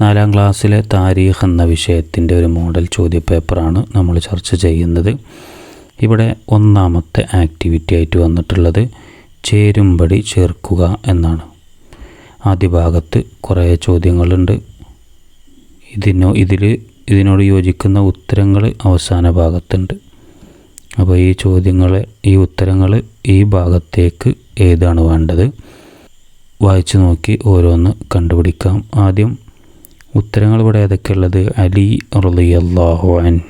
നാലാം ക്ലാസ്സിലെ താരീഖ് എന്ന വിഷയത്തിന്റെ ഒരു മോഡൽ ചോദ്യപേപ്പറാണ് നമ്മൾ ചർച്ച ചെയ്യുന്നത്. ഇവിടെ ഒന്നാമത്തെ ആക്ടിവിറ്റി ആയിട്ട് വന്നിട്ടുള്ളത് ചേരുംപടി ചേർക്കുക എന്നാണ്. ആദ്യ ഭാഗത്ത് കുറേ ചോദ്യങ്ങളുണ്ട്. ഇതിനോ ഇതിൽ ഇതിനോട് യോജിക്കുന്ന ഉത്തരങ്ങൾ അവസാന ഭാഗത്തുണ്ട്. അപ്പോൾ ഈ ചോദ്യങ്ങളെ ഈ ഉത്തരങ്ങൾ ഈ ഭാഗത്തേക്ക് ഏതാണ് വേണ്ടത്? വായിച്ചു നോക്കി ഓരോന്ന് കണ്ടുപിടിക്കാം. ആദ്യം ഉത്തരങ്ങൾ ഇവിടെ ഏതൊക്കെയുള്ളത്? അലി റളിയല്ലാഹു അൻ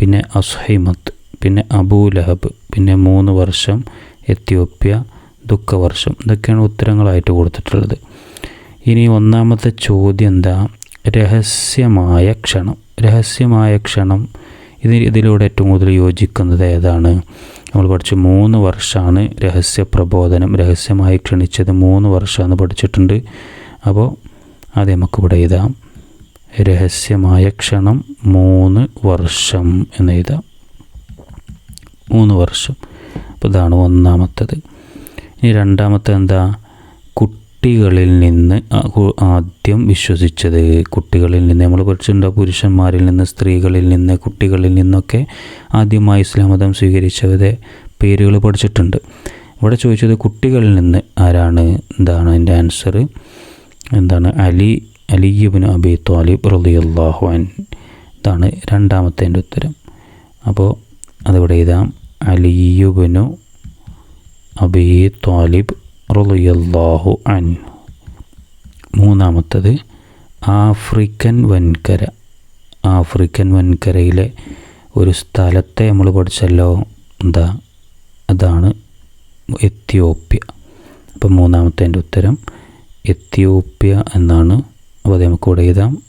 പിന്നെ അസ്ഹൈമത്ത് പിന്നെ അബൂ ലഹബ് പിന്നെ മൂന്ന് വർഷം എത്യോപ്യ ദുഃഖവർഷം. ഇതൊക്കെയാണ് ഉത്തരങ്ങളായിട്ട് കൊടുത്തിട്ടുള്ളത്. ഇനി ഒന്നാമത്തെ ചോദ്യം എന്താ രഹസ്യമായ ക്ഷണം. രഹസ്യമായ ക്ഷണം ഇത് ഇതിലൂടെ ഏറ്റവും കൂടുതൽ യോജിക്കുന്നത് ഏതാണ്? നമ്മൾ പഠിച്ച് മൂന്ന് വർഷമാണ് രഹസ്യ പ്രബോധനം. രഹസ്യമായി ക്ഷണിച്ചത് മൂന്ന് വർഷമാണ് പഠിച്ചിട്ടുണ്ട്. അപ്പോൾ അത് നമുക്കിവിടെ എഴുതാം. രഹസ്യമായ ക്ഷണം മൂന്ന് വർഷം എന്ന് എഴുതാം മൂന്ന് വർഷം. അപ്പോൾ ഇതാണ് ഒന്നാമത്തത്. ഇനി രണ്ടാമത്തെ എന്താ? കുട്ടികളിൽ നിന്ന് ആദ്യം വിശ്വസിച്ചത് കുട്ടികളിൽ നിന്ന്. നമ്മൾ പഠിച്ചിട്ടുണ്ടോ? പുരുഷന്മാരിൽ നിന്ന് സ്ത്രീകളിൽ നിന്ന് കുട്ടികളിൽ നിന്നൊക്കെ ആദ്യമായി ഇസ്ലാം മതം സ്വീകരിച്ചവരെ പേരുകൾ പഠിച്ചിട്ടുണ്ട്. ഇവിടെ ചോദിച്ചത് കുട്ടികളിൽ നിന്ന് ആരാണ്? എന്താണ് അതിന്റെ ആൻസർ എന്താണ്? അലി അലിയുബിന് അബി ത്വാലിബ് റളിയല്ലാഹു അൻ ഇതാണ് രണ്ടാമത്തെ എന്റെ ഉത്തരം. അപ്പോൾ അതിവിടെ എഴുതാം. അലിയുബിനു അബി ത്വാലിബ് റളിയല്ലാഹു അൻ മൂന്നാമത്തത് ആഫ്രിക്കൻ വൻകര. ആഫ്രിക്കൻ വൻകരയിലെ ഒരു സ്ഥലത്തെ നമ്മൾ പഠിച്ചല്ലോ. എന്താ? അതാണ് എത്യോപ്യ. അപ്പം മൂന്നാമത്തെ എന്റെ ഉത്തരം എത്യോപ്യ എന്നാണ് അപ്പോൾ അത് നമുക്ക് ഇവിടെ എഴുതാം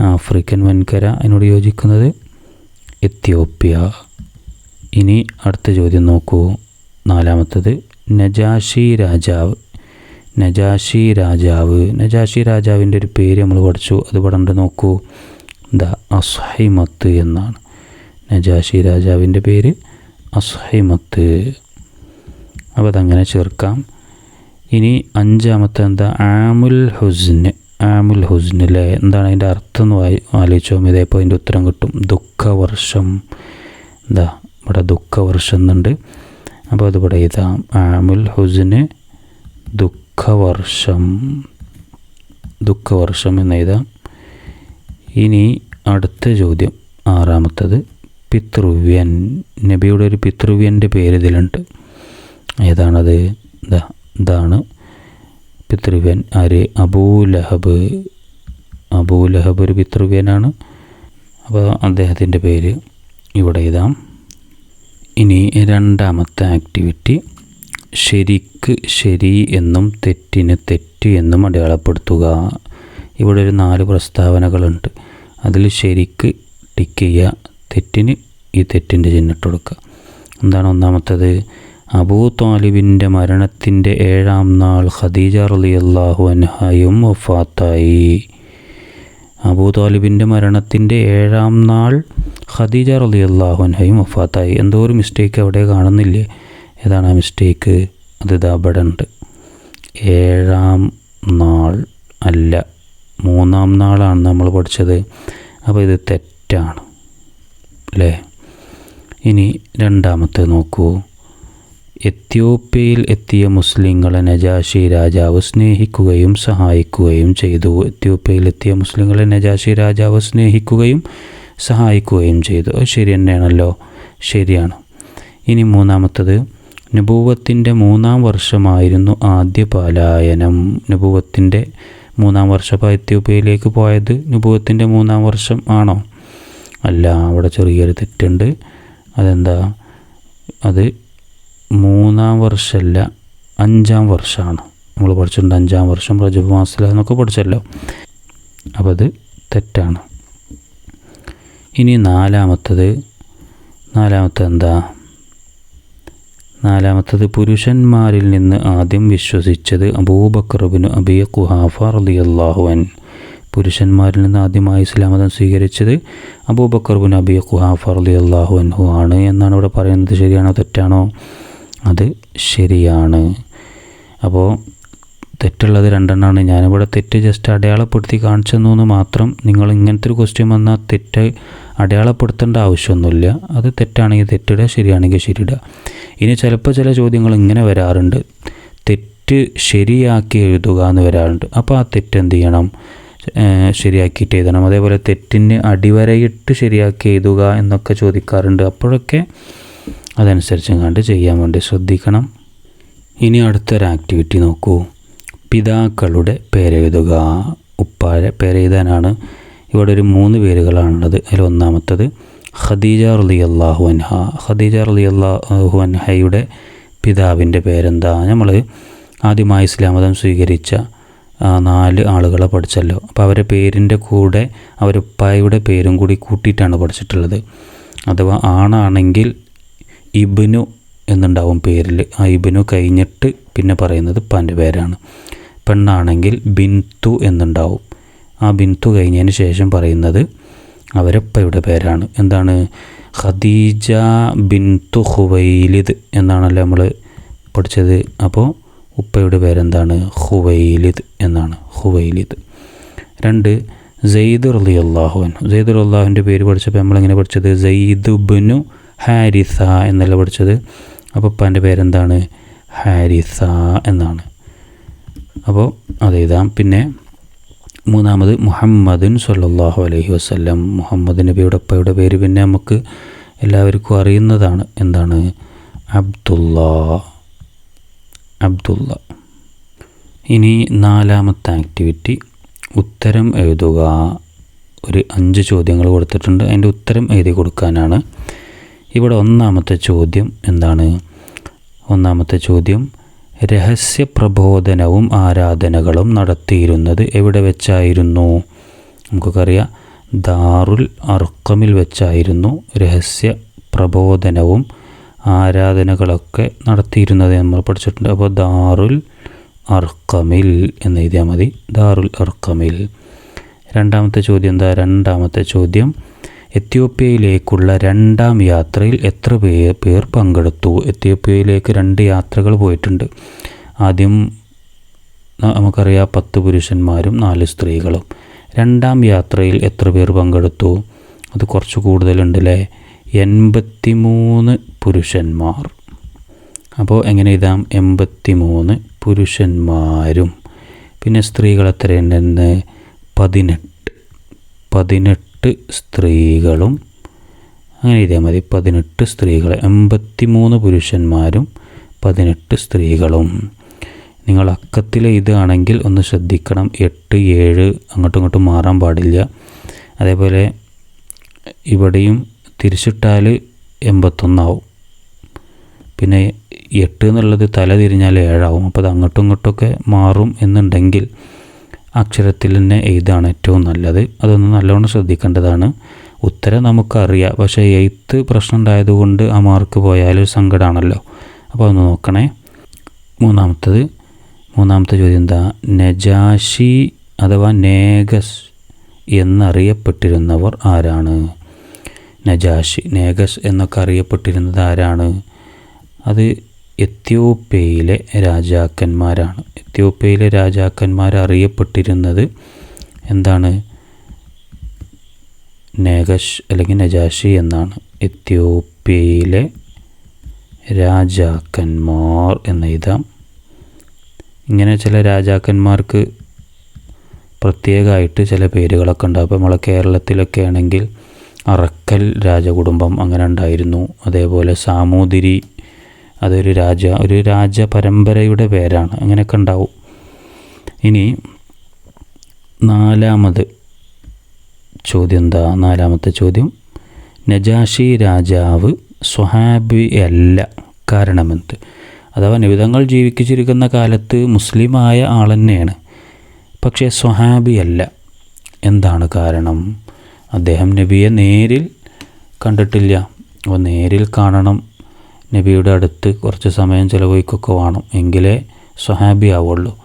ആഫ്രിക്കൻ വൻകര എന്നോട് യോജിക്കുന്നത് എത്യോപ്യ. ഇനി അടുത്ത ചോദ്യം നോക്കൂ. നാലാമത്തത് നജാഷി രാജാവ്. നജാഷി രാജാവ്. നജാഷി രാജാവിന്റെ ഒരു പേര് നമ്മൾ പഠിച്ചു. അത് പഠണ്ട് നോക്കൂ. ദ അസ്ഹൈമത്ത് എന്നാണ്. നജാഷി രാജാവിന്റെ പേര് അസ്ഹൈമത്ത്. അപ്പോൾ അതങ്ങനെ ചേർക്കാം. ഇനി അഞ്ചാമത്തെ എന്താ ആമുൽ ഹുസ്ന് ആമുൽ ഹുസ്ന് അല്ലേ എന്താണ് അതിന്റെ അർത്ഥം എന്ന് വായി ആലോചിച്ചോ. ഇതേപ്പോൾ അതിന്റെ ഉത്തരം കിട്ടും. ദുഃഖവർഷം. എന്താ ഇവിടെ ദുഃഖവർഷം എന്നുണ്ട്. അപ്പോൾ ഇവിടെ എഴുതാം ആമുൽ ഹുസ്ന് ദുഃഖവർഷം. ദുഃഖവർഷം എന്ന് എഴുതാം. ഇനി അടുത്ത ചോദ്യം ആറാമത്തത്. പിതൃവ്യൻ. നബിയുടെ ഒരു പിതൃവ്യന്റെ പേര് ഇതിലുണ്ട്. ഏതാണത്? ഇതാ ഇതാണ്. പിതൃവ്യൻ ആര്? അബൂലഹബ് അബൂലഹബ് ഒരു പിതൃവ്യനാണ്. അപ്പോൾ അദ്ദേഹത്തിന്റെ പേര് ഇവിടെ എഴുതാം. ഇനി രണ്ടാമത്തെ ആക്ടിവിറ്റി. ശരിക്ക് ശരി എന്നും തെറ്റിന് തെറ്റ് എന്നും അടയാളപ്പെടുത്തുക. ഇവിടെ ഒരു നാല് പ്രസ്താവനകളുണ്ട്. അതിൽ ശരിക്ക് ടിക്ക് ചെയ്യുക തെറ്റിന് ഈ തെറ്റിന്റെ ചിഹ്നിട്ട് കൊടുക്കുക. എന്താണ് ഒന്നാമത്തത്? അബൂ താലിബിന്റെ മരണത്തിന്റെ ഏഴാം നാൾ ഖദീജ അള്ളാഹു അൻഹയും വഫാത്തായി. അബൂ താലിബിന്റെ മരണത്തിന്റെ ഏഴാം നാൾ ഖദീജ അള്ളാഹു അൻഹയും വഫാത്തായി. എന്തോ ഒരു മിസ്റ്റേക്ക് അവിടെ കാണുന്നില്ലേ? ഏതാണ് ആ മിസ്റ്റേക്ക് അത് ഇതാ അവിടെ ഉണ്ട്. ഏഴാം നാൾ അല്ല മൂന്നാം നാളാണ് നമ്മൾ പഠിച്ചത്. അപ്പോൾ ഇത് തെറ്റാണ്. അല്ലേ? ഇനി രണ്ടാമത്തെ നോക്കൂ. എത്യോപ്യയിൽ എത്തിയ മുസ്ലിങ്ങളെ നജാഷി രാജാവ് സ്നേഹിക്കുകയും സഹായിക്കുകയും ചെയ്തു. എത്യോപ്യയിൽ എത്തിയ മുസ്ലിങ്ങളെ നജാഷി രാജാവ് സ്നേഹിക്കുകയും സഹായിക്കുകയും ചെയ്തു. ശരി തന്നെയാണല്ലോ. ശരിയാണ്. ഇനി മൂന്നാമത്തത്. നുപൂവത്തിന്റെ മൂന്നാം വർഷമായിരുന്നു ആദ്യ പാലായനം. നുപൂവത്തിന്റെ മൂന്നാം വർഷം അപ്പോൾ എത്യോപ്യയിലേക്ക് പോയത് നുപൂവത്തിന്റെ മൂന്നാം വർഷം ആണോ? അല്ല അവിടെ ചെറിയൊരു തെറ്റുണ്ട്. അതെന്താ? അത് മൂന്നാം വർഷമല്ല അഞ്ചാം വർഷമാണ് നമ്മൾ പഠിച്ചിട്ടുണ്ട് അഞ്ചാം വർഷം റജബ് മാസത്തില എന്നൊക്കെ പഠിച്ചല്ലോ. അപ്പോൾ അത് തെറ്റാണ്. ഇനി നാലാമത്തത് നാലാമത്തെ എന്താ? നാലാമത്തത് പുരുഷന്മാരിൽ നിന്ന് ആദ്യം വിശ്വസിച്ചത് അബൂബക്കറുബിന് അബിയ കുഹാഫ റളിയല്ലാഹു അള്ളാഹുവൻ പുരുഷന്മാരിൽ നിന്ന് ആദ്യമായി ഇസ്ലാമതം സ്വീകരിച്ചത് അബൂബക്കറുബിൻ അബിയ കുഹാഫ റളിയല്ലാഹു അൻഹു ആണ് എന്നാണ് ഇവിടെ പറയുന്നത്. ശരിയാണോ തെറ്റാണോ? അത് ശരിയാണ്. അപ്പോൾ തെറ്റുള്ളത് രണ്ടെണ്ണമാണ് ഞാനിവിടെ തെറ്റ് ജസ്റ്റ് അടയാളപ്പെടുത്തി കാണിച്ചെന്നു എന്ന് മാത്രം നിങ്ങൾ ഇങ്ങനത്തെ ഒരു ക്വസ്റ്റ്യൻ വന്നാൽ തെറ്റ് അടയാളപ്പെടുത്തേണ്ട ആവശ്യമൊന്നുമില്ല. അത് തെറ്റാണെങ്കിൽ തെറ്റിടുക ശരിയാണെങ്കിൽ ശരിയിടുക. ഇനി ചിലപ്പോൾ ചില ചോദ്യങ്ങൾ ഇങ്ങനെ വരാറുണ്ട്. തെറ്റ് ശരിയാക്കി എഴുതുക എന്ന് വരാറുണ്ട്. അപ്പോൾ ആ തെറ്റ് എന്ത് ചെയ്യണം? ശരിയാക്കിയിട്ട് എഴുതണം. അതേപോലെ തെറ്റിന് അടിവരയിട്ട് ശരിയാക്കി എഴുതുക എന്നൊക്കെ ചോദിക്കാറുണ്ട്. അപ്പോഴൊക്കെ അതനുസരിച്ച് കണ്ട് ചെയ്യാൻ വേണ്ടി ശ്രദ്ധിക്കണം. ഇനി അടുത്തൊരു ആക്ടിവിറ്റി നോക്കൂ. പിതാക്കളുടെ പേരെഴുതുക ഉപ്പാരെ പേരെഴുതാനാണ് ഇവിടെ ഒരു മൂന്ന് പേരുകളാണുള്ളത്. അതിൽ ഒന്നാമത്തത് ഖദീജ റലി അള്ളാഹു അൻഹ. ഖദീജ റലി അള്ളാഹു അൻഹയുടെ പിതാവിന്റെ പേരെന്താ? നമ്മൾ ആദ്യമായി ഇസ്ലാം മതം സ്വീകരിച്ച നാല് ആളുകളെ പഠിച്ചല്ലോ. അപ്പോൾ അവരുടെ പേരിന്റെ കൂടെ അവരുപ്പായുടെ പേരും കൂടി കൂട്ടിയിട്ടാണ് പഠിച്ചിട്ടുള്ളത്. അഥവാ ആണാണെങ്കിൽ ഇബിനു എന്നുണ്ടാവും പേരിൽ. ആ ഇബിനു കഴിഞ്ഞിട്ട് പിന്നെ പറയുന്നത് ഉപ്പാന്റെ പേരാണ്. പെണ്ണാണെങ്കിൽ ബിന്തു എന്നുണ്ടാവും. ആ ബിന്തു കഴിഞ്ഞതിന് ശേഷം പറയുന്നത് അവരപ്പയുടെ പേരാണ്. എന്താണ്? ഖദീജ ബിന്തു ഹുവൈലിദ് എന്നാണല്ലോ നമ്മൾ പഠിച്ചത്. അപ്പോൾ ഉപ്പയുടെ പേരെന്താണ്? ഹുവൈലിദ് എന്നാണ്. ഹുവൈലിദ് രണ്ട് സെയ്ദ് റലി അള്ളാഹുൻ സെയ്ദ് അള്ളാഹുവിന്റെ പേര് പഠിച്ചപ്പോൾ നമ്മളെങ്ങനെ പഠിച്ചത്? സെയ്ദ് ബിനു ഹാരിസ എന്നല്ല പഠിച്ചത്? അപ്പോൾ ഉപ്പാന്റെ പേരെന്താണ്? ഹാരിസ എന്നാണ്. അപ്പോൾ അത് എഴുതാം. പിന്നെ മൂന്നാമത് മുഹമ്മദുൻ സല്ലാഹു അലഹി വസല്ലം. മുഹമ്മദ് നബിയുടെ അപ്പയുടെ പേര് പിന്നെ നമുക്ക് എല്ലാവർക്കും അറിയുന്നതാണ്. എന്താണ്? അബ്ദുള്ള അബ്ദുള്ള ഇനി നാലാമത്തെ ആക്ടിവിറ്റി. ഉത്തരം എഴുതുക. ഒരു അഞ്ച് ചോദ്യങ്ങൾ കൊടുത്തിട്ടുണ്ട്. അതിന്റെ ഉത്തരം എഴുതി കൊടുക്കാനാണ്. ഇവിടെ ഒന്നാമത്തെ ചോദ്യം എന്താണ്? ഒന്നാമത്തെ ചോദ്യം രഹസ്യ പ്രബോധനവും ആരാധനകളും നടത്തിയിരുന്നത് എവിടെ വെച്ചായിരുന്നു? നമുക്കറിയാം ദാറുൽ അർക്കമിൽ വെച്ചായിരുന്നു രഹസ്യ പ്രബോധനവും ആരാധനകളൊക്കെ നടത്തിയിരുന്നത്. നമ്മൾ പഠിച്ചിട്ടുണ്ട് അപ്പോൾ ദാറുൽ അർക്കമിൽ എന്ന് എഴുതിയാൽ മതി. ദാറുൽ അർക്കമിൽ രണ്ടാമത്തെ ചോദ്യം എന്താ? രണ്ടാമത്തെ ചോദ്യം എത്യോപ്യയിലേക്കുള്ള രണ്ടാം യാത്രയിൽ എത്ര പേർ പേർ പങ്കെടുത്തു? എത്യോപ്യയിലേക്ക് രണ്ട് യാത്രകൾ പോയിട്ടുണ്ട്. ആദ്യം നമുക്കറിയാം പത്ത് പുരുഷന്മാരും നാല് സ്ത്രീകളും. രണ്ടാം യാത്രയിൽ എത്ര പേർ പങ്കെടുത്തു? അത് കുറച്ച് കൂടുതലുണ്ട് അല്ലേ എൺപത്തി മൂന്ന് പുരുഷന്മാർ. അപ്പോൾ എങ്ങനെ എഴുതാം? എൺപത്തി മൂന്ന് പുരുഷന്മാരും. പിന്നെ സ്ത്രീകൾ എത്രയുണ്ടെന്ന്? പതിനെട്ട്. പതിനെട്ട് സ്ത്രീകളും അങ്ങനെ എഴുതിയാൽ മതി പതിനെട്ട് സ്ത്രീകൾ എൺപത്തി മൂന്ന് പുരുഷന്മാരും പതിനെട്ട് സ്ത്രീകളും. നിങ്ങൾ അക്കത്തിൽ ഇതാണെങ്കിൽ ഒന്ന് ശ്രദ്ധിക്കണം എട്ട് ഏഴ് അങ്ങോട്ടും ഇങ്ങോട്ടും മാറാൻ പാടില്ല. അതേപോലെ ഇവിടെയും തിരിച്ചിട്ടാൽ എൺപത്തൊന്നാവും. പിന്നെ എട്ട് എന്നുള്ളത് തല തിരിഞ്ഞാൽ ഏഴാവും. അപ്പോൾ അത് അങ്ങോട്ടും ഇങ്ങോട്ടൊക്കെ മാറും എന്നുണ്ടെങ്കിൽ അക്ഷരത്തിൽ തന്നെ എഴുതാണ് ഏറ്റവും നല്ലത്. അതൊന്ന് നല്ലോണം ശ്രദ്ധിക്കേണ്ടതാണ്. ഉത്തരം നമുക്കറിയാം. പക്ഷേ എഴുത്ത് പ്രശ്നം ഉണ്ടായതുകൊണ്ട് ആ മാർക്ക് പോയാൽ സങ്കടമാണല്ലോ അപ്പോൾ ഒന്ന് നോക്കണേ. മൂന്നാമത്തത് മൂന്നാമത്തെ ചോദ്യം എന്താ? നജാഷി അഥവാ നേഗസ് എന്നറിയപ്പെട്ടിരുന്നവർ ആരാണ്? നജാഷി നേഗസ് എന്നൊക്കെ അറിയപ്പെട്ടിരുന്നത് ആരാണ്? അത് എത്യോപ്യയിലെ രാജാക്കന്മാരാണ്. എത്യോപ്യയിലെ രാജാക്കന്മാർ അറിയപ്പെട്ടിരുന്നത് എന്താണ്? നേഗഷ് അല്ലെങ്കിൽ നജാഷി എന്നാണ്. എത്യോപ്യയിലെ രാജാക്കന്മാർ എന്നെഴുതാം ഇങ്ങനെ ചില രാജാക്കന്മാർക്ക് പ്രത്യേകമായിട്ട് ചില പേരുകളൊക്കെ ഉണ്ടാകും അപ്പോൾ നമ്മളെ കേരളത്തിലൊക്കെ ആണെങ്കിൽ അറക്കൽ രാജകുടുംബം അങ്ങനെ ഉണ്ടായിരുന്നു. അതേപോലെ സാമൂതിരി അതൊരു രാജ ഒരു രാജ പരമ്പരയുടെ പേരാണ്. അങ്ങനെയൊക്കെ ഉണ്ടാവും. ഇനി നാലാമത് ചോദ്യം എന്താ? നാലാമത്തെ ചോദ്യം. നജാഷി രാജാവ് സ്വഹാബി അല്ല. കാരണമെന്ത്? അഥവാ നിബിതങ്ങൾ ജീവിച്ചിരിക്കുന്ന കാലത്ത് മുസ്ലിമായ ആൾ തന്നെയാണ്. പക്ഷേ സ്വഹാബി അല്ല. എന്താണ് കാരണം? അദ്ദേഹം നബിയെ നേരിൽ കണ്ടിട്ടില്ല. അപ്പോൾ നേരിൽ കാണണം. നബിയുടെ അടുത്ത് കുറച്ച് സമയം ചിലവഴിക്കൊക്കെ വേണം. എങ്കിലേ സ്വഹാബി ആവുള്ളൂ.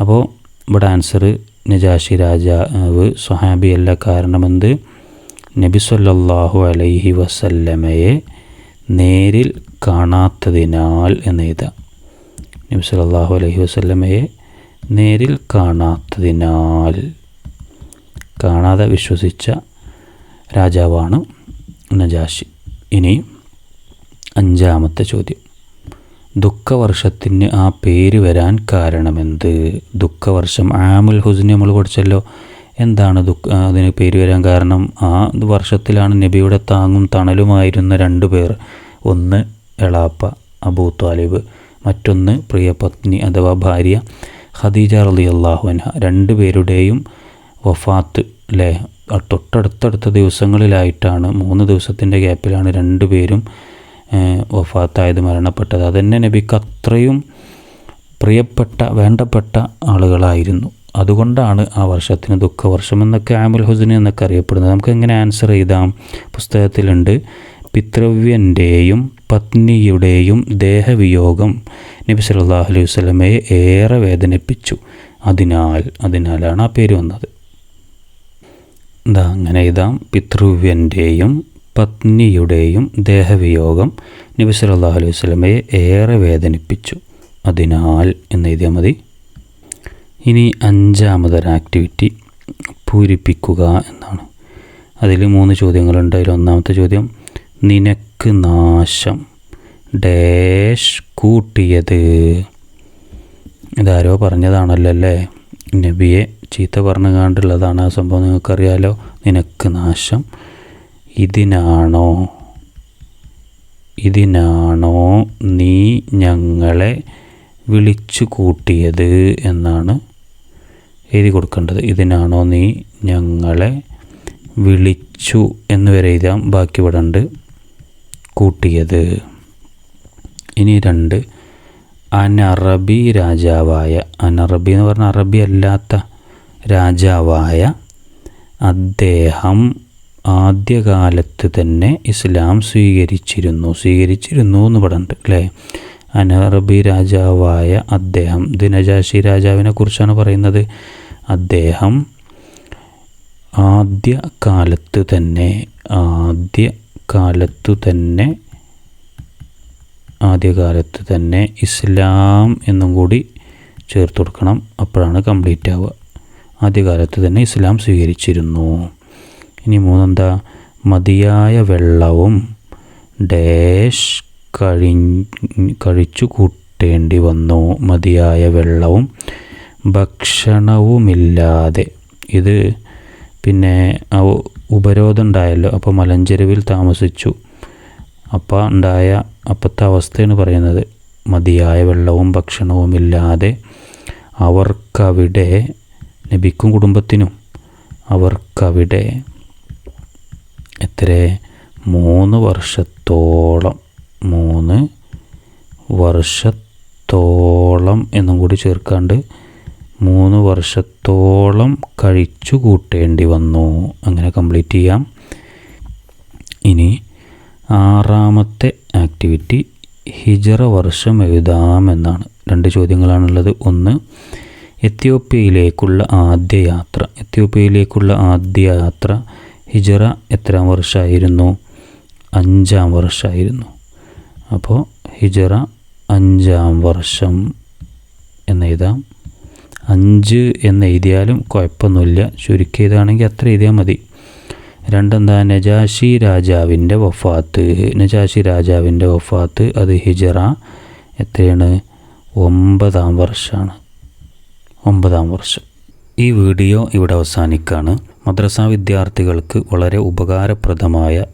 അപ്പോൾ ഇവിടെ ആൻസർ നജാഷി രാജാവ് സ്വഹാബിയല്ല കാരണമെന്ത്? നബി സല്ലാഹു അലൈഹി വസല്ലമയെ നേരിൽ കാണാത്തതിനാൽ എന്ന് എഴുതാം. നബി സല്ലാഹു അലൈഹി വസല്ലമയെ നേരിൽ കാണാത്തതിനാൽ. കാണാതെ വിശ്വസിച്ച രാജാവാണ് നജാഷി. ഇനി അഞ്ചാമത്തെ ചോദ്യം. ദുഃഖവർഷത്തിന് ആ പേര് വരാൻ കാരണമെന്ത്? ദുഃഖവർഷം ആമുൽ ഹുസ്നി നമ്മൾ പഠിച്ചല്ലോ. എന്താണ് ദുഃഖ അതിന് പേര് വരാൻ കാരണം? ആ വർഷത്തിലാണ് നബിയുടെ താങ്ങും തണലുമായിരുന്ന രണ്ട് പേർ. ഒന്ന് എളാപ്പ അബൂ താലിബ് മറ്റൊന്ന് പ്രിയപത്നി അഥവാ ഭാര്യ ഖദീജ റലി രണ്ട് പേരുടെയും വഫാത്ത് അല്ലേ തൊട്ടടുത്തടുത്ത ദിവസങ്ങളിലായിട്ടാണ് മൂന്ന് ദിവസത്തിന്റെ ഗ്യാപ്പിലാണ് രണ്ടുപേരും വഫാത്തായത് മരണപ്പെട്ടത്. അതന്നെ നബിക്ക് അത്രയും പ്രിയപ്പെട്ട വേണ്ടപ്പെട്ട ആളുകളായിരുന്നു. അതുകൊണ്ടാണ് ആ വർഷത്തിന് ദുഃഖവർഷം എന്നൊക്കെ ആമുൽ ഹുസിന് എന്നൊക്കെ അറിയപ്പെടുന്നത്. നമുക്ക് എങ്ങനെ ആൻസർ ചെയ്താം പുസ്തകത്തിലുണ്ട് പിതൃവ്യന്റെയും പത്നിയുടെയും ദേഹവിയോഗം നബി സല്ലല്ലാഹു അലൈഹി വസ്ലമയെ ഏറെ വേദനിപ്പിച്ചു. അതിനാൽ അതിനാലാണ് ആ പേര് വന്നത്. എന്താ അങ്ങനെ എഴുതാം. പിതൃവ്യന്റെയും പത്നിയുടെയും ദേഹവിയോഗം നബി അലൈഹി വസല്ലമയെ ഏറെ വേദനിപ്പിച്ചു. അതിനാൽ എന്ന് എഴുതിയാൽ മതി. ഇനി അഞ്ചാമതൊരു ആക്ടിവിറ്റി പൂരിപ്പിക്കുക എന്നാണ്. അതിൽ മൂന്ന് ചോദ്യങ്ങളുണ്ട്. അതിൽ ഒന്നാമത്തെ ചോദ്യം നിനക്ക് നാശം ഡേഷ് കൂട്ടിയത്? ഇതാരോ പറഞ്ഞതാണല്ലോ അല്ലേ? നബിയെ ചീത്ത പറഞ്ഞു കണ്ടുള്ളതാണ് ആ സംഭവം. നിങ്ങൾക്കറിയാലോ നിനക്ക് നാശം ഇതിനാണോ? ഇതിനാണോ നീ ഞങ്ങളെ വിളിച്ചു കൂട്ടിയത് എന്നാണ് എഴുതി കൊടുക്കേണ്ടത്. ഇതിനാണോ നീ ഞങ്ങളെ വിളിച്ചു എന്ന് വരെ എഴുതാം. ബാക്കി വിടണ്ട് കൂട്ടിയത്. ഇനി രണ്ട്. അനറബി രാജാവായ അനറബി എന്ന് പറഞ്ഞാൽ അറബി അല്ലാത്ത രാജാവായ അദ്ദേഹം ആദ്യകാലത്ത് തന്നെ ഇസ്ലാം സ്വീകരിച്ചിരുന്നു. സ്വീകരിച്ചിരുന്നു എന്ന് പറയുന്നുണ്ട് അല്ലേ? അനറബി രാജാവായ അദ്ദേഹം ദിനജാശി രാജാവിനെ കുറിച്ചാണ് പറയുന്നത്. അദ്ദേഹം ആദ്യ കാലത്ത് തന്നെ ആദ്യ കാലത്തു തന്നെ ആദ്യകാലത്ത് തന്നെ ഇസ്ലാം എന്നും കൂടി ചേർത്ത് കൊടുക്കണം. അപ്പോഴാണ് കംപ്ലീറ്റ് ആവുക ആദ്യകാലത്ത് തന്നെ ഇസ്ലാം സ്വീകരിച്ചിരുന്നു. ഇനി മൂന്നെന്താ? മതിയായ വെള്ളവും ഡാഷ് കഴി കഴിച്ചു കൂട്ടേണ്ടി വന്നു. മതിയായ വെള്ളവും ഭക്ഷണവുമില്ലാതെ. ഇത് പിന്നെ ഉപരോധം ഉണ്ടായല്ലോ. അപ്പോൾ മലഞ്ചെരുവിൽ താമസിച്ചു. അപ്പോൾ ഉണ്ടായ അപ്പോഴത്തെ അവസ്ഥയാണ് പറയുന്നത്. മതിയായ വെള്ളവും ഭക്ഷണവുമില്ലാതെ അവർക്കവിടെ നബിക്കും കുടുംബത്തിനും അവർക്കവിടെ എത്ര? മൂന്ന് വർഷത്തോളം. മൂന്ന് വർഷത്തോളം എന്നും കൂടി ചേർക്കാണ്ട് മൂന്ന് വർഷത്തോളം കഴിച്ചു കൂട്ടേണ്ടി വന്നു. അങ്ങനെ കംപ്ലീറ്റ് ചെയ്യാം. ഇനി ആറാമത്തെ ആക്ടിവിറ്റി ഹിജറ വർഷം എഴുതാം എന്നാണ്. രണ്ട് ചോദ്യങ്ങളാണുള്ളത്. ഒന്ന് എത്യോപ്യയിലേക്കുള്ള ആദ്യ യാത്ര എത്യോപ്യയിലേക്കുള്ള ആദ്യ യാത്ര ഹിജറ എത്രാം വർഷമായിരുന്നു അഞ്ചാം വർഷമായിരുന്നു അപ്പോൾ ഹിജറ അഞ്ചാം വർഷം എന്നെഴുതാം. അഞ്ച് എന്ന് എഴുതിയാലും കുഴപ്പമൊന്നുമില്ല. ചുരുക്കി എഴുതുകയാണെങ്കിൽ അത്ര എഴുതിയാൽ മതി. രണ്ടെന്താ? നജാഷി രാജാവിന്റെ വഫാത്ത്. നജാഷി രാജാവിന്റെ വഫാത്ത്. അത് ഹിജറ എത്രയാണ്? ഒമ്പതാം വർഷമാണ്. ഒമ്പതാം വർഷം. ഈ വീഡിയോ ഇവിടെ അവസാനിക്കുകയാണ്. മദ്രസ വിദ്യാർത്ഥികൾക്ക് വളരെ ഉപകാരപ്രദമായ